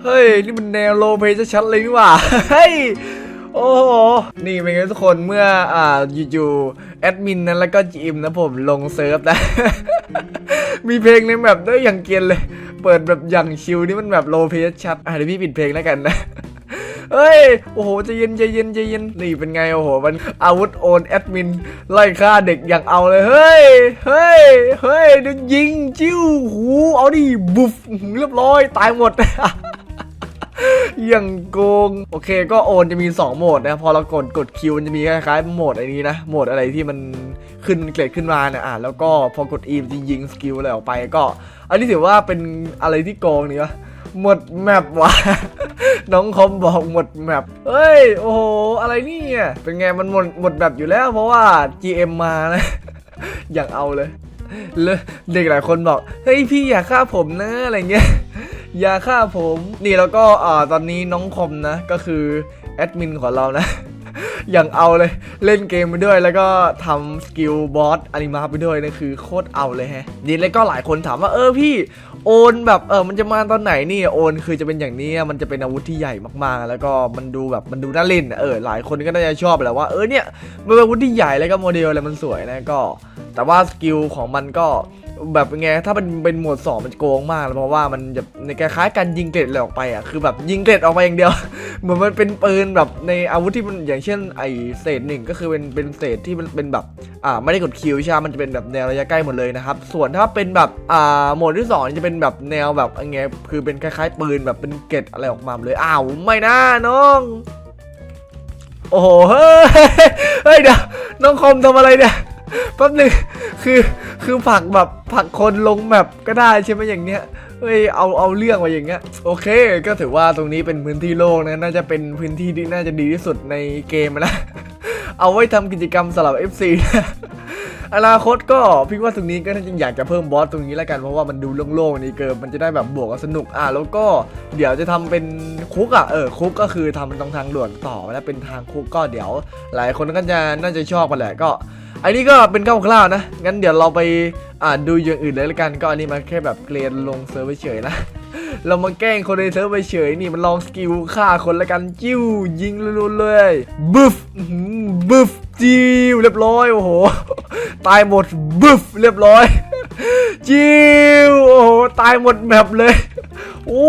เฮ้ย นี่มันแนวโลเพชัดเลยนี่หว่า เฮ้ย โอ้โห นี่เป็นไงทุกคนเมื่ออ่าอยู่ๆแอดมินนั้นแล้วก็จีมนะผมลงเซิร์ฟนะ มีเพลงในแบบด้วยอย่างเกียนเลย เปิดแบบอย่างชิลนี่มันแบบโลเพชัดอะเดี๋ยวพี่ปิดเพลงแล้วกันนะเฮ้ย โอ้โหใจเย็นใจเย็นใจเย็น นี่เป็นไง โอ้โห มันอาวุธโอนแอดมิน ไล่ฆ่าเด็กอย่างเอาเลย เฮ้ย เฮ้ย เฮ้ยดูยิง จิ้ว หู เอาดิ บุฟ เรียบร้อย ตายหมด ย่างโกง โอเคก็โอนจะมี 2 โหมดนะ พอเรากดกดคิวมันจะมีคล้ายๆโหมดไอ้นี้นะ โหมดอะไรที่มันขึ้นเกรดขึ้นมาเนี่ยอะแล้วก็พอกดอีมจะยิงสกิลอะไรออกไปก็ อันนี้ถือว่าเป็นอะไรที่โกงนี่วะหมดแมปวะน้องคอมบอกหมดแมปเฮ้ย โอ้โห อะไรนี่เป็นไงมันหมดหมดแมปอยู่แล้วเพราะว่า GM มานะอย่างเอาเลยเลยเด็กหลายคนบอก เฮ้ยพี่อย่าฆ่าผมนะอะไรเงี้ย อย่าฆ่าผม นี่แล้วก็อ่าตอนนี้น้องคอมนะ ก็คือแอดมินของเรานะ อย่างเอาเลยเล่นเกมไปด้วย แล้วก็ทำสกิลบอสอนิมาไปด้วยนะคือโคตรเอาเลยฮะนี่แล้วก็หลายคนถามว่าเออพี่โอนแบบเออมันจะมาตอนไหนนี่โอนคือจะเป็นอย่างนี้มันจะเป็นอาวุธที่ใหญ่มากๆ แล้วก็มันดูแบบมันดูน่าเล่นเออหลายคนก็น่าจะชอบแหละว่าเออเนี่ยมันเป็นอาวุธที่ใหญ่แล้วก็โมเดลอะไรมันสวยนะก็ แต่ว่าสกิลของมันก็แบบไงถ้ามันเป็นหมวดสองมันโกงมากเลยเพราะว่ามันจะในคล้ายๆกันยิงเกร็ดอะไรออกไปอะคือแบบยิงเกร็ดออกไปอย่างเดียว เหมือนมันเป็นปืนแบบในอาวุธที่มันอย่างเช่นไอเศษหนึ่งก็คือเป็นเป็นเศษที่มันเป็นแบบอ่าไม่ได้กดคิวใช่ไหมมันจะเป็นแบบแนวระยะใกล้หมดเลยนะครับส่วนถ้าเป็นแบบอ่าหมวดที่สองจะเป็นแบบแนวแบบไงคือเป็นคล้ายๆ ปืนแบบเป็นเกร็ดอะไรออกมาเลยอ้าวไม่นะน้องโอ้โหเฮ้ยเดี๋ยวน้องคอมทำอะไรเนี่ยแป๊บหนึง คือคือผักแบบผักคนลงแมปก็ได้ใช่ไหมอย่างเนี้ยเฮ้ยเอาเอาเรื่องมาอย่างเงี้ยโอเค ก็ถือว่าตรงนี้เป็นพื้นที่โล่งนะน่าจะเป็นพื้นที่ที่น่าจะดีที่สุดในเกมนะเอาไว้ทำกิจกรรมสำหรับ FC นะอนาคตก็พี่ว่าตรงนี้ก็น่าจะอยากจะเพิ่มบอสตรงนี้แล้วกันเพราะว่ามันดูโล่งๆนี่เกินมันจะได้แบบบวกกับสนุกอะแล้วก็เดี๋ยวจะทำเป็นคุกอะเออคุกก็คือทำเป็นตรงทางด่วนต่อแล้วเป็นทางคุกก็เดี๋ยว หลายคนก็จะน่าจะชอบกันแหละก็ อันนี้ก็เป็นคร่าวๆนะ งั้นเดี๋ยวเราไปอ่านดูอย่างอื่นเลยละกัน ก็อันนี้มาแค่แบบเกรนลงเซิร์ฟเฉยนะ เรามาแกล้งคนในเซิร์ฟเฉยนี่มันลองสกิลฆ่าคนละกันจิ้วยิงรัวๆเลยบึฟบึฟจิ้วเรียบร้อยโอ้โห ตายหมดบึฟเรียบร้อยจิ้วโอ้โหตายหมดแมปเลยโอ้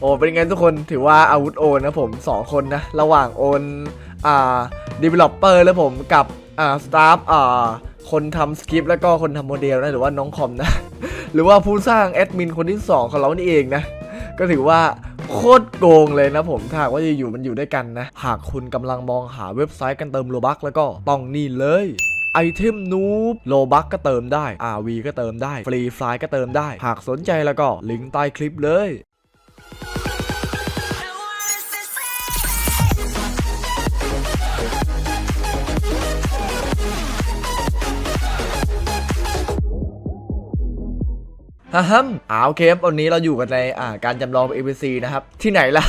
โอ้เป็นไงทุกคนถือว่าอาวุธโอนนะผมสองคนนะ ระหว่างโอนอ่า developer แล้วผมกับ อ่า staff อ่าคนทำสคริปต์แล้วก็คนทำโมเดลนะหรือว่าน้องคอมนะ หรือว่าผู้สร้างแอดมินคนที่ 2 ของเรานี่เองนะ ก็ถือว่าโคตรโกงเลยนะผมถ้าว่าจะอยู่มันอยู่ด้วยกันนะ หากคุณกำลังมองหาเว็บไซต์กันเติมโลบักแล้วก็ต้องนี่เลยไอเทมนูบโลบักก็เติมได้ RV ก็เติมได้ ฟรีไฟล์ก็เติมได้ หากสนใจแล้วก็ลิงก์ใต้คลิปเลย ฮะฮัมอ่าโอเคครับวันนี้เราอยู่กันในอ่าการจำลอง APC นะครับ ที่ไหนล่ะ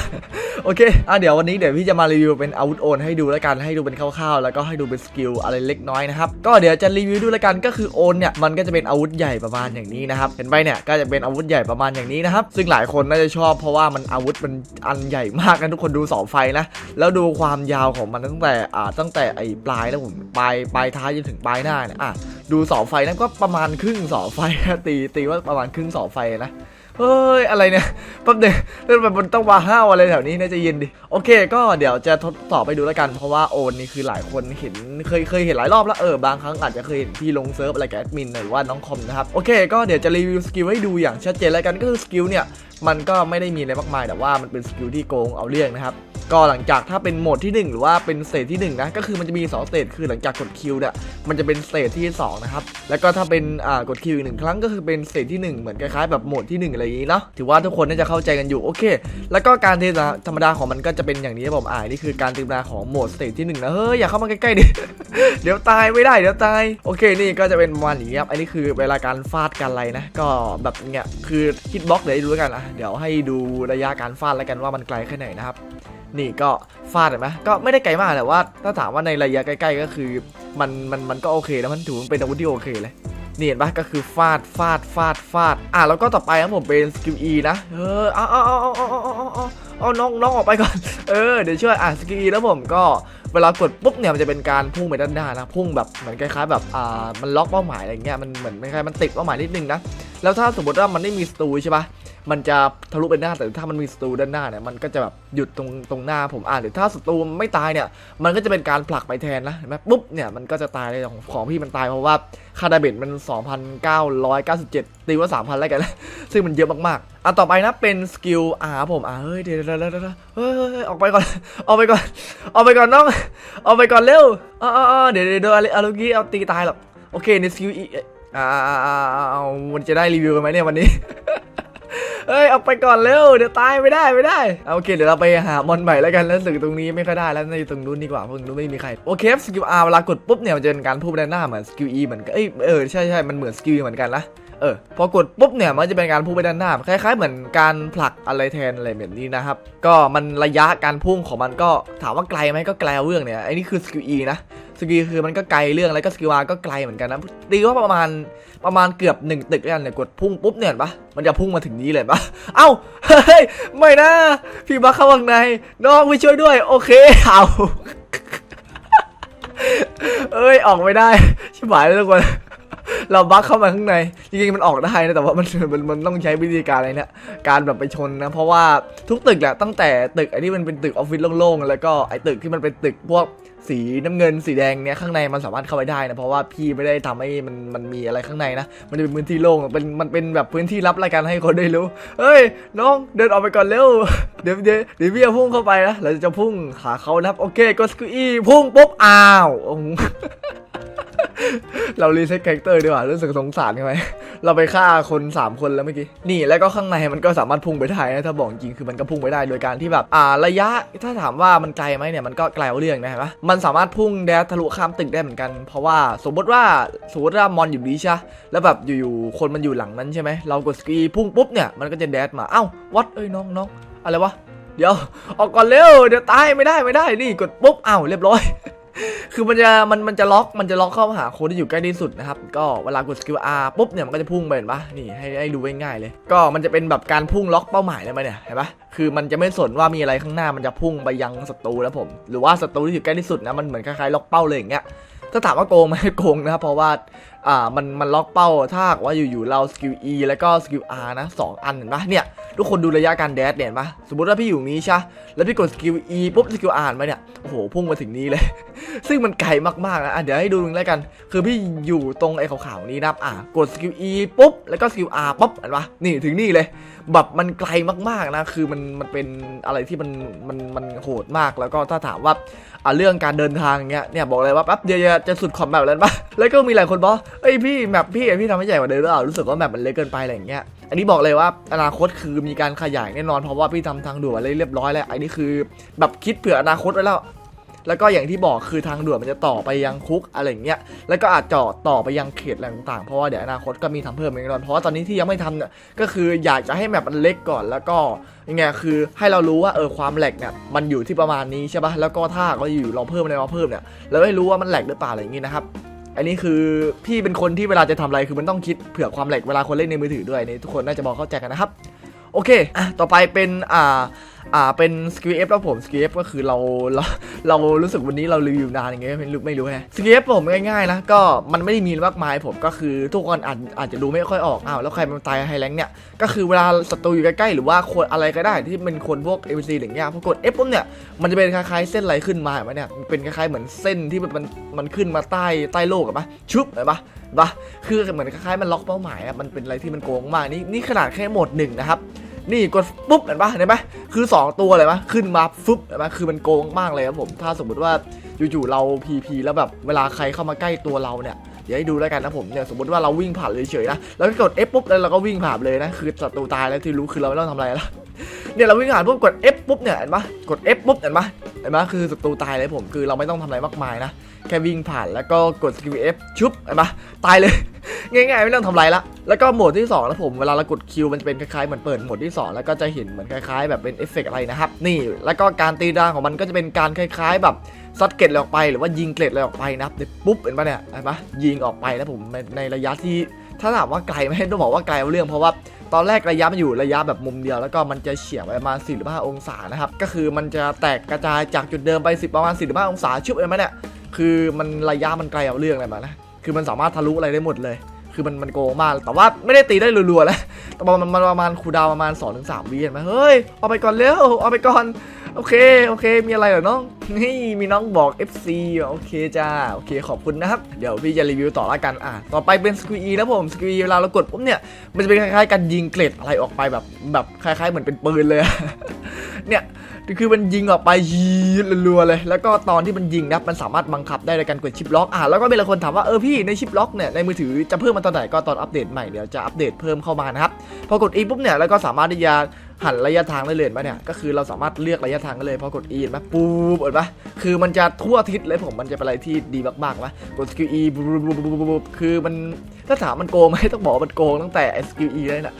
โอเคอะเดี๋ยววันนี้เดี๋ยวพี่จะมารีวิวเป็นอาวุธโอนให้ดูแล้วกันให้ดูเป็นคร่าวๆแล้วก็ให้ดูเป็นสกิลอะไรเล็กน้อยนะครับก็เดี๋ยวจะรีวิวดูแล้วกันก็คือโอนเนี่ยมันก็จะเป็นอาวุธใหญ่ประมาณอย่างนี้นะครับเห็นไปเนี่ยก็จะเป็นอาวุธใหญ่ประมาณอย่างนี้นะครับซึ่งหลายคนน่าจะชอบเพราะว่ามันอาวุธมันอันใหญ่มากนะทุกคนดูเสาไฟนะแล้วดูความยาวของมันตั้งแต่อ่าตั้งแต่ไอ้ปลายแล้วผมปลายปลายท้ายจนถึงปลายหน้าเนี่ยอะดูเสาไฟนั่นก็ประมาณครึ่งเสาไฟนะตีตีว่าประมาณครึ่งเสาไฟนะ เฮ้ย อะไรเนี่ยแป๊บเดียวเรื่องแบบมันต้องวาห้าวอะไรแถวนี้น่าจะเย็นดิ โอเค ก็เดี๋ยวจะทดสอบไปดูแล้วกัน เพราะว่าโอนนี่คือหลายคนเห็นเคยเคยเห็นหลายรอบแล้วเออบางครั้งอาจจะเคยเห็นพี่ลงเซิร์ฟอะไรกับแอดมินหรือว่าน้องคอมนะครับ โอเค ก็เดี๋ยวจะรีวิวสกิลให้ดูอย่างชัดเจนแล้วกันก็คือสกิลเนี่ย มันก็ไม่ได้มีอะไรมากมาย แต่ว่ามันเป็นสกิลที่โกงเอาเรื่องนะครับ ก็หลังจากถ้าเป็นโหมดที่ 1 หรือว่าเป็นสเตจที่1นะก็คือมันจะมี2สเตจคือหลังจากกดคิวเนี่ยมันจะเป็นสเตจที่2นะครับแล้วก็ถ้าเป็นอ่ากดคิวอีกหนึ่งครั้งก็คือเป็นสเตจที่ 1 เหมือนคล้ายๆแบบโหมดที่ 1 อะไรอย่างนี้เนาะถือว่าทุกคนน่าจะเข้าใจกันอยู่โอเค แล้วก็การเทสธรรมดาของมันก็จะเป็นอย่างนี้ผมอ่านี่คือการเทสธรรมดาของโหมดสเตจที่1นะเฮ้ยอย่าเข้ามาใกล้ๆดิเดี๋ยวตายไม่ได้เดี๋ยวตายโอเคนี่ก็จะเป็นประมาณอย่างนี้ครับอันนี้คือเวลาการฟาดการอะไรนะ ก็แบบเนี้ยคือฮิตบ็อกเดี๋ยวดูแล้วกันอะเดี๋ยวให้ดูระยะการฟาดแล้วกันว่ามันไกลแค่ไหนนะครับ นี่ก็ฟาดเห็นไหมก็ไม่ได้ไกลมากแต่ว่า ถ้าถามว่าในระยะใกล้ๆก็คือ มันมันมันก็โอเคนะมันถือเป็นอาวุธที่โอเคเลยนี่เห็นปะก็คือฟาดฟาดฟาดฟาด อะแล้วก็ต่อไปครับผมเป็นสกิลอีนะ เออเอาเอาเอาเอาเอาเอาเอาน้องน้องออกไปก่อน เออเดี๋ยวช่วยอะสกิลอีแล้วผมก็เวลากดปุ๊บเนี่ยมันจะเป็นการพุ่งไปด้านหน้านะพุ่งแบบเหมือนคล้ายๆแบบอ่ามันล็อกเป้าหมายอะไรเงี้ยมันเหมือนคล้ายๆมันติดเป้าหมายนิดนึงนะแล้วถ้าสมมติว่ามันไม่มีสตูใช่ปะ มันจะทะลุไปหน้าแต่ถ้ามันมีสตูด้านหน้าเนี่ยมันก็จะแบบหยุดตรงตรงหน้าผมอ่านหรือถ้าสตูไม่ตายเนี่ย มันก็จะเป็นการผลักไปแทนนะเห็นไหมปุ๊บเนี่ยมันก็จะตายเลยของของพี่มันตายเพราะว่าคาดาเบตมัน 2,997 ตีว่า 3,000 แล้วกัน ซึ่งมันเยอะมากๆ อะ ต่อไปนะ เป็นสกิลอาผมอ่าเฮ้ย เดี๋ยวเดี๋ยวเดี๋ยวเฮ้ยออกไปก่อน ออกไปก่อน ออกไปก่อนน้อง ออกไปก่อนเร็วอ๋ออ๋อเดี๋ยวเดี๋ยวอารุกี้เอาตีตายหรอก โอเค ในสกิลอีอ่าอ่าอ่าอ่าเอามันจะได้รีวิวกันไหมเนี่ยวันนี้ เอ้ยออกไปก่อนเร็วเดี๋ยวตายไม่ได้ไม่ได้เอาโอเคเดี๋ยวเราไปหามอนใหม่แล้วกันแล้วสึกตรงนี้ไม่ค่อยได้แล้วในตรงนู้นดีกว่าเพราะตรงนู้นไม่มีใครโอเคสกิล R เวลากดปุ๊บเนี่ยมันจะเป็นการพุ่งไปด้านหน้าเหมือนสกิล E เหมือนกันเอ้ยเออใช่ใช่มันเหมือนสกิลเหมือนกันนะเออพอกดปุ๊บเนี่ยมันจะเป็นการพุ่งไปด้านหน้าคล้าย ๆ เหมือนการผลักอะไรแทนอะไรแบบนี้นะครับ ก็มันระยะการพุ่งของมันก็ถามว่าไกลไหมก็ไกลเอาเรื่องเนี่ยไอ้นี่คือสกิล E นะสกิลคือมันก็ไกลเรื่องแล้วก็สกิล R ก็ไกลเหมือนกันนะตีว่าประมาณ ประมาณเกือบหนึ่งตึกแล้วกันเนี่ยกดพุ่งปุ๊บเนี่ยเห็นปะมันจะพุ่งมาถึงนี้เลยปะเอ้าเฮ้ยไม่นะพี่บักเข้าข้างในน้องไปช่วยด้วย โอเคเอาเอ้ยออกไม่ได้ชิบหายแล้วทุกคน เราบักเข้ามาข้างใน จริงๆมันออกได้นะ แต่ว่ามันมันมันต้องใช้วิธีการอะไรเนี่ยการแบบไปชนนะ เพราะว่าทุกตึกแหละตั้งแต่ตึกไอ้ที่มันเป็นตึกออฟฟิศโล่งๆ แล้วก็ไอ้ตึกที่มันเป็นตึกพวกสีน้ำเงินสีแดงเนี่ยข้างในมันสามารถเข้าไปได้นะ เพราะว่าพี่ไม่ได้ทำให้มันมันมีอะไรข้างในนะ มันจะเป็นพื้นที่โล่งเป็นมันเป็นแบบพื้นที่ลับรายการให้คนได้รู้ เฮ้ย น้องเดินออกไปก่อนเร็ว เดี๋ยวเดี๋ยวเดี๋ยวพี่จะพุ่งเข้าไปนะเราจะพุ่งหาเขานะครับโอเคกดสกิอีพุ่งปุ๊บอ้าวอ เรารีเซ็ตคาแรคเตอร์ดีกว่ารู้สึกสงสารกันไหมเราไปฆ่าคน3คนแล้วเมื่อกี้นี่แล้วก็ข้างในมันก็สามารถพุ่งไปได้นะถ้าบอกจริงคือมันก็พุ่งไปได้โดยการที่แบบอ่าระยะถ้าถามว่ามันไกลไหมเนี่ยมันก็ไกลเอาเรื่องนะเห็นปะมันสามารถพุ่งแดดทะลุข้ามตึกได้เหมือนกัน เพราะว่าสมมติว่าสมมติว่ามอนอยู่ดีใช่แล้วแบบอยู่ๆคนมันอยู่หลังนั้นใช่ไหมเรากดสกีพุ่งปุ๊บเนี่ยมันก็จะแดดมาเอ้าวัดเอ้ยน้องน้องอะไรวะเดี๋ยวออกก่อนเร็วเดี๋ยวตายไม่ได้ไม่ได้นี่กดปุ๊บอ้าวเรียบร้อย คือมันจะมันมันจะล็อกมันจะล็อกเข้าหาคนที่อยู่ใกล้ที่สุดนะครับ ก็เวลากดสกิล R ปุ๊บเนี่ยมันก็จะพุ่งไปเห็นปะนี่ให้ให้ดูง่ายๆเลย ก็มันจะเป็นแบบการพุ่งล็อกเป้าหมายเลยมเนี่ยเห็นปะคือมันจะไม่สนว่ามีอะไรข้างหน้ามันจะพุ่งไปยังศัตรูแล้วผม หรือว่าศัตรูที่อยู่ใกล้ที่สุดนะมันเหมือนคล้ายๆล็อกเป้าเลยอย่างเงี้ยถ้าถามว่าโกงไหมโกงนะครับเพราะว่า อ่ามันมันล็อกเป้าถ้าหากว่าอยู่ๆเราสกิล E แล้วก็สกิล R นะสองอันเห็นปะเนี่ยทุกคนดูระยะการแดดเนี่ยเห็นปะสมมติว่าพี่อยู่นี้ใช่แล้วพี่กดสกิล E ปุ๊บสกิล R มาเนี่ยโอ้โหพุ่งมาถึงนี้เลย ซึ่งมันไกลมากๆนะอะเดี๋ยวให้ดูหนึ่งแล้วกัน คือพี่อยู่ตรงไอ้ขาวๆนี้นะอะกดสกิล E ปุ๊บแล้วก็สกิล R ปุ๊บเห็นปะนี่ถึงนี่เลยแบบมันไกลมากๆนะคือมันมันเป็นอะไรที่มันมันมันโหดมากแล้วก็ถ้าถามว่าอะเรื่องการเดินทางเงี้ยเนี่ยบอกเลยว่าแป๊บเดี๋ยวจะจะสุดขอบแบบแล้วปะแล้วก็มีหลายคนบอกเอ้ยพี่แมปพี่พี่ทำให้ใหญ่กว่าเดิมหรือเปล่ารู้สึกว่าแมปมันเล็กเกินไปอะไรอย่างเงี้ยอันนี้บอกเลยว่าอนาคตคือมีการขยายแน่นอนเพราะว่าพี่ทำทางด่วนอะไรเรียบร้อยแล้วอันนี้คือแบบคิดเผื่ออนาคตไว้แล้วแล้วก็อย่างที่บอกคือทางด่วนมันจะต่อไปยังคุกอะไรอย่างเงี้ย แล้วก็อาจเจาะต่อไปยังเขตอะไรต่างๆ เพราะว่าเดี๋ยวอนาคตก็มีทำเพิ่มแน่นอนเพราะว่าตอนนี้ที่ยังไม่ทำเนี่ยก็คืออยากจะให้แมปมันเล็กก่อนแล้วก็ยังไงคือให้เรารู้ว่าเออความแหลกเนี่ยมันอยู่ที่ประมาณนี้ใช่ปะแล้วก็ถ้าหากว่าอยู่เราเพิ่มอะไรมาเพิ่มเนี่ยเราไม่รู้ว่ามันแหลกหรือเปล่าอะไรอย่างงี้นะครับ อันนี้คือพี่เป็นคนที่เวลาจะทำอะไรคือมันต้องคิดเผื่อความแหลกเวลาคนเล่นในมือถือด้วยนี่ทุกคนน่าจะบอกเข้าใจกันนะครับ โอเคอะต่อไปเป็นอ่า อ่าเป็นสกิลเอฟแล้วผมสกิลเอฟก็คือเราเราเรารู้สึกวันนี้เรารีวิวนานอย่างเงี้ยไม่รู้ไม่รู้แฮะสกิลเอฟผมง่ายๆนะก็มันไม่ได้มีมากมายผมก็คือทุกคนอาจอาจจะดูไม่ค่อยออกอ้าวแล้วใครมันตายไฮแรงเนี่ยก็คือเวลาศัตรูอยู่ใกล้ๆหรือว่าคนอะไรก็ได้ที่เป็นคนพวก a อ c อย่างเงี้ยพอกด F ปุ๊บเนี่ยมันจะเป็นคล้ายๆเส้นอะไรขึ้นมาเห็นไหมเนี่ยเป็นคล้ายๆเหมือนเส้นที่มันมันมันขึ้นมาใต้ใต้โลกอะปะชุบเห็นปะปะคือเหมือนคล้ายๆมันล็อกเป้าหมายอะมันเป็นอะไรที่มันโกงมากนี่นี่ขนาดแค่โหมดหนึ่งนะครับ นี่กดปุ๊บเห็นปะเห็นปะคือ 2 ตัวเลยปะขึ้นมาฟึบเห็นปะคือมันโกงมากเลยครับผม ถ้าสมมติว่าอยู่ๆเราพีพีแล้วแบบเวลาใครเข้ามาใกล้ตัวเราเนี่ยเดี๋ยวให้ดูแล้วกันนะผมเนี่ยสมมติว่าเราวิ่งผ่านเลยเฉยๆนะแล้วก็กด F ปุ๊บแล้วเราก็วิ่งผ่านเลยนะคือศัตรูตายแล้วที่รู้คือเราไม่ต้องทำอะไรแล้ว เนี่ยเราวิ่งผ่านปุ๊บกด F ปุ๊บเนี่ยเห็นปะกด F ปุ๊บเห็นปะเห็นไหมคือศัตรูตายเลยผมคือเราไม่ต้องทำอะไรมากมายนะแค่วิ่งผ่านแล้วก็กดสกิล F ชุบเห็นไหมตายเลย ง่ายๆ ไม่ต้องทำไรละแล้วก็โหมดที่2นะผมเวลาเรากดคิวมันจะเป็นคล้ายๆเหมือนเปิดโหมดที่ 2 แล้วก็จะเห็นเหมือนคล้ายๆ แบบเป็นเอฟเฟกต์อะไรนะครับนี่แล้วก็การตีดางของมันก็จะเป็นการคล้าย ๆ แบบซัดเกล็ดอออกไปหรือว่ายิงเกล็ดอะไรออกไปนะครับเดี๋ยวปุ๊บเห็นปะเนี่ยเห็นปะยิงออกไปนะผมในระยะที่ถ้าถามว่าไกลไหมต้องบอกว่าไกลเอาเรื่องเพราะว่า ตอนแรกระยะมันอยู่ระยะแบบมุมเดียวแล้วก็มันจะเฉียงไปประมาณ4หรือ5องศานะครับก็คือมันจะแตกกระจายจากจุดเดิมไป 10 ประมาณ4หรือ5องศาชุบเลยไหมเนี่ยคือมันระยะมันไกลเอาเรื่องอะไรมานะคือมันสามารถทะลุอะไรได้หมดเลย คือมันมันโกงมากแต่ว่าไม่ได้ตีได้รัวๆแล้วแต่ว่ามันมันประมาณคูดาวประมาณ2-3ถึงวิเห็นไหมเฮ้ยเอาไปก่อนเร็วเอาไปก่อน โอเค โอเค มีอะไรเหรอน้อง นี่มีน้องบอก FC โอเคจ้า โอเค ขอบคุณนะครับ เดี๋ยวพี่จะรีวิวต่อละกัน อะ ต่อไปเป็นสกิอีแล้วผม สกิอีเวลาเรากดปุ๊บเนี่ย มันจะเป็นคล้ายๆการยิงเกล็ดอะไรออกไปแบบ แบบคล้ายๆ เหมือนเป็นปืนเลย เนี่ยคือมันยิงออกไปยีรัวๆเลย แล้วก็ตอนที่มันยิงนะมันสามารถบังคับได้โดยการกดชิปล็อกอะแล้วก็มีหลายคนถามว่าเออพี่ในชิปล็อกเนี่ยในมือถือจะเพิ่มมาตอนไหนก็ตอนอัปเดตใหม่เดี๋ยวจะอัปเดตเพิ่มเข้ามานะครับพอกด E ปุ๊บเนี่ยแล้วก็สามารถที่จะ หันระยะทางได้เลยเห็นปะเนี่ยก็คือเราสามารถเลือกระยะทางได้เลยพอกด E เห็นปะปูบเห็นปะคือมันจะทั่วทิศเลยผมมันจะเป็นอะไรที่ดีมากๆปะกดสกิล E ปุ๊บคือมัน ถ้าถามมันโกงไหมต้องบอกมันโกงตั้งแต่สกิล E เลยนะ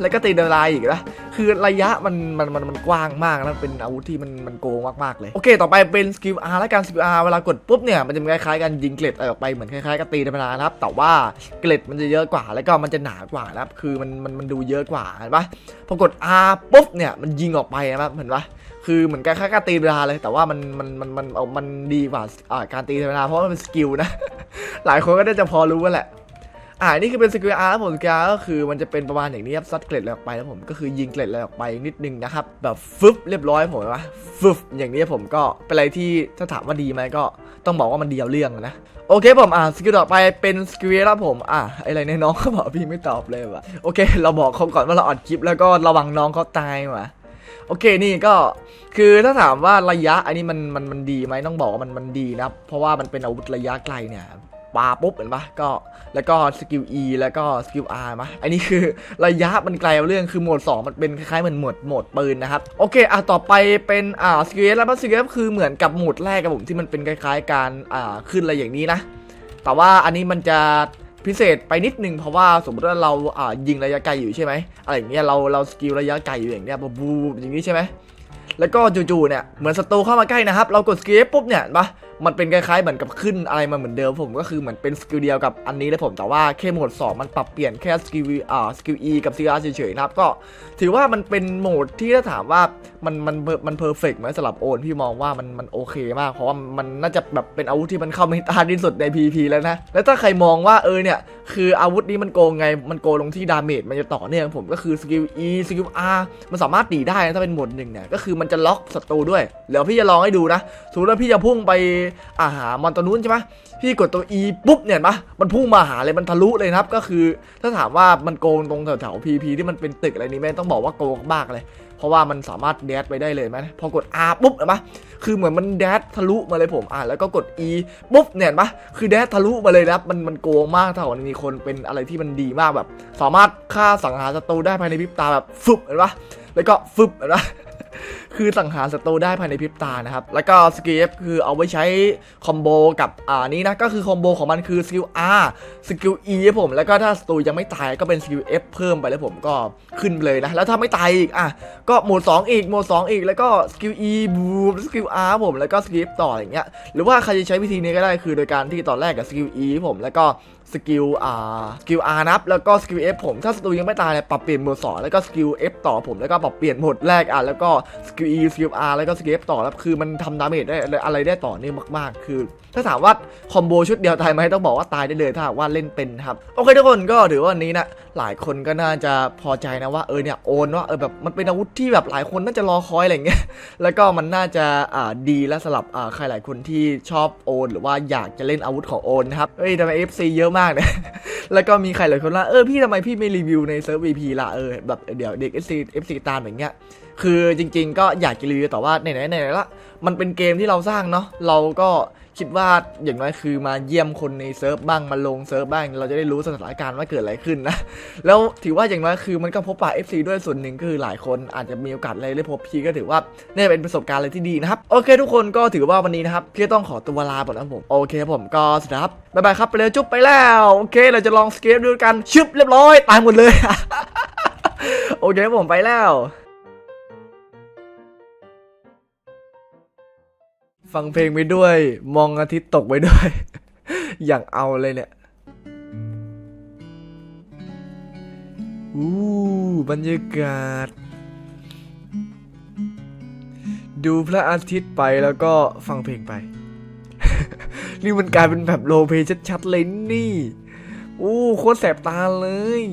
แล้วก็ตีเดลายอีกนะคือระยะมันมันมันมันกว้างมากนะเป็นอาวุธที่มันมันโกงมากๆเลยโอเค ต่อไปเป็นสกิล R และการสกิล R เวลากดปุ๊บเนี่ยมันจะคล้ายๆกันยิงเกล็ดออกไปเหมือนคล้ายๆกับตีธรรมดานะครับแต่ว่าเกล็ดมันจะเยอะกว่าแล้วก็มันจะหนากว่านะครับคือมันมันมันดูเยอะกว่าเห็นปะพอกด R ปุ๊บเนี่ยมันยิงออกไปนะครับเห็นปะคือเหมือนกันคล้ายๆกับตีธรรมดาเลย แต่ว่ามันมันมันมันมันดีกว่าอ่าการตีธรรมดาเพราะมันเป็นสกิลนะ หลายคนก็น่าจะพอรู้กันแหละอ่านี่คือเป็นสกิลอาร์ผมสกิลอาร์ก็คือมันจะเป็นประมาณอย่างนี้ครับซัดเกล็ดอะไรออกไปแล้วผมก็คือยิงเกล็ดอะไรออกไปนิดนึงนะครับ แบบฟึบเรียบร้อยผมว่าฟึบอย่างนี้ผมก็เป็นอะไรที่ถ้าถามว่าดีไหมก็ต้องบอกว่ามันดีเอาเรื่องนะโอเคผมอ่าสกิลต่อไปเป็นสกิลแล้วผมอ่าอะไรในน้องเขาบอกพี่ไม่ตอบเลยว่ะโอเค เราบอกเขาก่อนว่าเราอัดคลิปแล้วก็ระวังน้องเขาตายว่ะโอเคนี่ก็คือถ้าถามว่าระยะอันนี้มันมันมันดีไหมต้องบอกว่ามันมันดีนะครับเพราะว่ามันเป็นอาวุธระยะไกลเนี่ย ปาปุ๊บเห็นปะก็แล้วก็สกิล E แล้วก็สกิล R มะอันนี้คือระยะมันไกลเอาเรื่องคือโหมด 2 มันเป็นคล้ายๆเหมือนโหมดโหมดปืนนะครับโอเคอะต่อไปเป็นอ่าสกิลแล้วสกิลคือเหมือนกับโหมดแรกกับผมที่มันเป็นคล้าย ๆ การอ่าขึ้นอะไรอย่างนี้นะ แต่ว่าอันนี้มันจะพิเศษไปนิดนึงเพราะว่าสมมติว่าเราอ่ายิงระยะไกลอยู่ใช่ไหมอะไรอย่างเงี้ยเราเราสกิลระยะไกลอยู่อย่างเงี้ยบูบอย่างนี้ใช่ไหมแล้วก็จู่ๆเนี่ยเหมือนศัตรูเข้ามาใกล้นะครับ เรากดสกิลปุ๊บเนี่ยปะ มันเป็นคล้ายๆเหมือนกับขึ้นอะไรมาเหมือนเดิมผมก็คือเหมือนเป็นสกิลเดียวกับอันนี้เลยผมแต่ว่าแค่โหมด 2 มันปรับเปลี่ยนแค่สกิลอ่าสกิล E กับ CR เฉยๆนะครับก็ถือว่ามันเป็นโหมดที่ถ้าถามว่ามันมันมันเพอร์เฟกไหมสำหรับโอนพี่มองว่ามันมันโอเคมากเพราะว่ามันน่าจะแบบเป็นอาวุธที่มันเข้าไม่ตาที่สุดใน PP แล้วนะแล้วถ้าใครมองว่าเออเนี่ยคืออาวุธนี้มันโกงไงมันโกงลงที่ดาเมจมันจะต่อเนื่องผมก็คือสกิล E สกิล R มันสามารถตีได้นะถ้าเป็นโหมดหนึ่งเนี่ยก็คือมันจะล็อกศัตรูด้วยเดี๋ยวพี่จะลองให้ดูนะสมมติว่าพี่จะพุ่งไปอาหารมันตัวนู้นใช่ไหมพี่กดตัว E ปุ๊บเนี่ยปะมันพุ่งมาหาเลยมันทะลุเลยนะครับ ก็คือถ้าถามว่ามันโกงตรงแถวๆ PP ที่มันเป็นตึกอะไรนี้แม่ต้องบอกว่าโกงมากเลย เพราะว่ามันสามารถแดดไปได้เลยไหมพอกด R ปุ๊บเห็นปะคือเหมือนมันแดดทะลุมาเลยผมอะแล้วก็กด E ปุ๊บเนี่ยเห็นปะคือแดดทะลุมาเลยนะครับมันมันโกงมากถ้าวันมีคนเป็นอะไรที่มันดีมากแบบ สามารถฆ่าสังหารศัตรูได้ภายในพริบตาแบบฟึบเห็นปะแล้วก็ฟึบเห็นปะ คือสังหารศัตรูได้ภายในพริบตานะครับ แล้วก็สกิล F คือเอาไว้ใช้คอมโบกับอ่านี้นะ ก็คือคอมโบของมันคือสกิล R สกิล E ผม แล้วก็ถ้าศัตรูยังไม่ตายก็เป็นสกิล F เพิ่มไปแล้วผมก็ขึ้นเลยนะ แล้วถ้าไม่ตายอีกอะก็โหมด 2 อีกโหมด 2 อีก แล้วก็สกิล E บูมสกิล R ผม แล้วก็สกิล F ต่ออย่างเงี้ย หรือว่าใครจะใช้วิธีนี้ก็ได้คือโดยการที่ตอนแรกกับสกิล E ผม แล้วก็สกิลอ่าสกิล R นับ แล้วก็สกิล F ผม ถ้าศัตรูยังไม่ตายเนี่ยปรับเปลี่ยนโหมด2แล้วก็สกิล F ต่อผม แล้วก็ปรับเปลี่ยนโหมดแรกอะแล้วก็สกิล E สกิล R แล้วก็สกิล F ต่อแล้วคือมันทำดาเมจได้อะไรได้ต่อเนื่องมาก ๆ คือ ถ้าถามว่าคอมโบชุดเดียวตายไหมต้องบอกว่าตายได้เลยถ้าหากว่าเล่นเป็นครับ โอเคทุกคนก็ถือว่าวันนี้นะหลายคนก็น่าจะพอใจนะว่าเออเนี่ยโอนว่าเออแบบมันเป็นอาวุธที่แบบหลายคนน่าจะรอคอยอะไรเงี้ยแล้วก็มันน่าจะอ่าดีและสำหรับอ่าใครหลายคนที่ชอบโอน หรือว่าอยากจะเล่นอาวุธของโอนนะครับเอ้ยทำไม FC เยอะมากเนี่ยแล้วก็มีใครหลายคนว่าเออพี่ทำไมพี่ไม่รีวิวในเซิร์ฟ VP ล่ะเออแบบเดี๋ยวเด็ก FC FC ตามอย่างเงี้ย คือจริง ๆ ก็อยากจะรีวิวแต่ว่าไหนๆไหนๆละมันเป็นเกมที่เราสร้างเนาะเราก็คิดว่าอย่างน้อยคือมาเยี่ยมคนในเซิร์ฟบ้างมาลงเซิร์ฟบ้าง เราจะได้รู้สถานการณ์ว่าเกิดอะไรขึ้นนะแล้วถือว่าอย่างน้อยคือมันก็พบปะ FC ด้วยส่วนหนึ่งคือหลายคนอาจจะมีโอกาสอะไรได้พบพี่ก็ถือว่าเนี่ยเป็นประสบการณ์อะไรที่ดีนะครับโอเค ทุกคนก็ถือว่าวันนี้นะครับพี่ต้องขอตัวลาก่อนนะผมโอเคผมก็สวัสดีครับบ๊ายบายครับไปเลยจุ๊บไปแล้วโอเค เราจะลองสเก็ตดูกันชึบเรียบร้อยตายหมดเลยโอเคผมไปแล้ว ฟังเพลงไปด้วย มองอาทิตย์ตกไปด้วย อย่างเอาเลยเนี่ยอู้บรรยากาศ ดูพระอาทิตย์ไปแล้วก็ฟังเพลงไป นี่มันกลายเป็นแบบโลเพชัดๆเลยนี่ อู้โคตรแสบตาเลย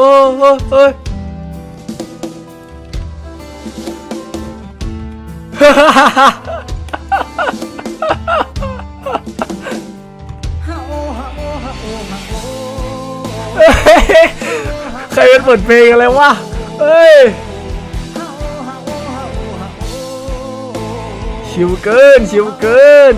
เฮ้ยใครเป็นเปิดเพลงอะไรวะ เฮ้ย ชิวเกิน ชิวเกิน